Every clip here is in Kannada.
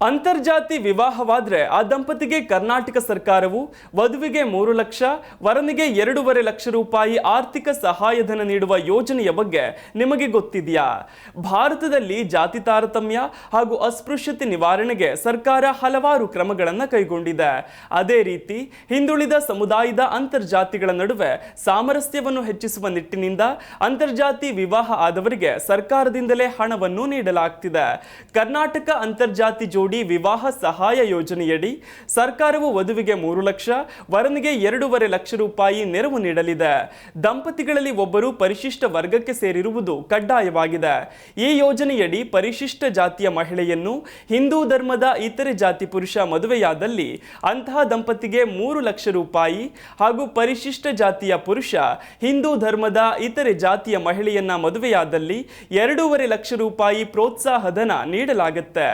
ಅಂತರ್ಜಾತಿ ವಿವಾಹವಾದರೆ ಆ ದಂಪತಿಗೆ ಕರ್ನಾಟಕ ಸರ್ಕಾರವು ವಧುವಿಗೆ ಮೂರು ಲಕ್ಷ, ವರನಿಗೆ ಎರಡೂವರೆ ಲಕ್ಷ ರೂಪಾಯಿ ಆರ್ಥಿಕ ಸಹಾಯಧನ ನೀಡುವ ಯೋಜನೆಯ ಬಗ್ಗೆ ನಿಮಗೆ ಗೊತ್ತಿದೆಯಾ? ಭಾರತದಲ್ಲಿ ಜಾತಿ ತಾರತಮ್ಯ ಹಾಗೂ ಅಸ್ಪೃಶ್ಯತೆ ನಿವಾರಣೆಗೆ ಸರ್ಕಾರ ಹಲವಾರು ಕ್ರಮಗಳನ್ನು ಕೈಗೊಂಡಿದೆ. ಅದೇ ರೀತಿ ಹಿಂದುಳಿದ ಸಮುದಾಯದ ಅಂತರ್ಜಾತಿಗಳ ನಡುವೆ ಸಾಮರಸ್ಯವನ್ನು ಹೆಚ್ಚಿಸುವ ನಿಟ್ಟಿನಿಂದ ಅಂತರ್ಜಾತಿ ವಿವಾಹ ಆದವರಿಗೆ ಸರ್ಕಾರದಿಂದಲೇ ಹಣವನ್ನು ನೀಡಲಾಗ್ತಿದೆ. ಕರ್ನಾಟಕ ಅಂತರ್ಜಾತಿ ಜೋಡಿ ವಿವಾಹ ಸಹಾಯ ಯೋಜನೆಯಡಿ ಸರ್ಕಾರವು ವಧುವಿಗೆ ಮೂರು ಲಕ್ಷ, ವರನಿಗೆ ಎರಡೂವರೆ ಲಕ್ಷ ರೂಪಾಯಿ ನೆರವು ನೀಡಲಿದೆ. ದಂಪತಿಗಳಲ್ಲಿ ಒಬ್ಬರು ಪರಿಶಿಷ್ಟ ವರ್ಗಕ್ಕೆ ಸೇರಿರುವುದು ಕಡ್ಡಾಯವಾಗಿದೆ. ಈ ಯೋಜನೆಯಡಿ ಪರಿಶಿಷ್ಟ ಜಾತಿಯ ಮಹಿಳೆಯನ್ನು, ಹಿಂದೂ ಧರ್ಮದ ಇತರೆ ಜಾತಿ ಪುರುಷ ಮದುವೆಯಾದಲ್ಲಿ ಅಂತಹ ದಂಪತಿಗೆ ಮೂರು ಲಕ್ಷ ರೂಪಾಯಿ ಹಾಗೂ ಪರಿಶಿಷ್ಟ ಜಾತಿಯ ಪುರುಷ, ಹಿಂದೂ ಧರ್ಮದ ಇತರೆ ಜಾತಿಯ ಮಹಿಳೆಯನ್ನ ಮದುವೆಯಾದಲ್ಲಿ ಎರಡೂವರೆ ಲಕ್ಷ ರೂಪಾಯಿ ಪ್ರೋತ್ಸಾಹಧನ ನೀಡಲಾಗುತ್ತೆ.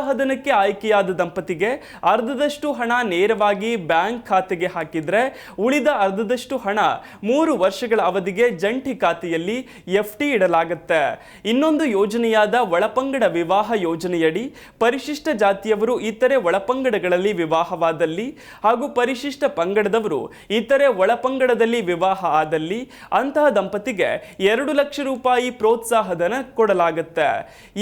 ಪ್ರೋತ್ಸಾಹಧನಕ್ಕೆ ಆಯ್ಕೆಯಾದ ದಂಪತಿಗೆ ಅರ್ಧದಷ್ಟು ಹಣ ನೇರವಾಗಿ ಬ್ಯಾಂಕ್ ಖಾತೆಗೆ ಹಾಕಿದ್ರೆ ಉಳಿದ ಅರ್ಧದಷ್ಟು ಹಣ ಮೂರು ವರ್ಷಗಳ ಅವಧಿಗೆ ಜಂಟಿ ಖಾತೆಯಲ್ಲಿ ಎಫ್ ಟಿ ಇಡಲಾಗುತ್ತೆ. ಇನ್ನೊಂದು ಯೋಜನೆಯಾದ ಒಳಪಂಗಡ ವಿವಾಹ ಯೋಜನೆಯಡಿ ಪರಿಶಿಷ್ಟ ಜಾತಿಯವರು ಇತರೆ ಒಳಪಂಗಡಗಳಲ್ಲಿ ವಿವಾಹವಾದಲ್ಲಿ ಹಾಗೂ ಪರಿಶಿಷ್ಟ ಪಂಗಡದವರು ಇತರೆ ಒಳಪಂಗಡದಲ್ಲಿ ವಿವಾಹ ಆದಲ್ಲಿ ಅಂತಹ ದಂಪತಿಗೆ ಎರಡು ಲಕ್ಷ ರೂಪಾಯಿ ಪ್ರೋತ್ಸಾಹಧನ ಕೊಡಲಾಗುತ್ತೆ.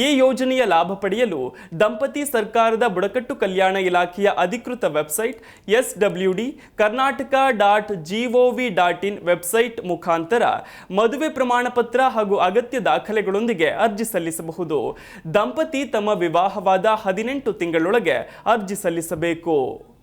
ಈ ಯೋಜನೆಯ ಲಾಭ ಪಡೆಯಲು ದಂಪತಿ ಸರ್ಕಾರದ ಬುಡಕಟ್ಟು ಕಲ್ಯಾಣ ಇಲಾಖೆಯ ಅಧಿಕೃತ website S W D Karnataka dot G O V dot in website ಮುಖಾಂತರ ಮದುವೆ ಪ್ರಮಾಣ ಪತ್ರ ಹಾಗೂ ಅಗತ್ಯ ದಾಖಲೆಗಳೊಂದಿಗೆ ಅರ್ಜಿ ಸಲ್ಲಿಸಬಹುದು. ದಂಪತಿ ತಮ್ಮ ವಿವಾಹವಾದ ಹದಿನೆಂಟು ತಿಂಗಳೊಳಗೆ ಅರ್ಜಿ ಸಲ್ಲಿಸಬೇಕು.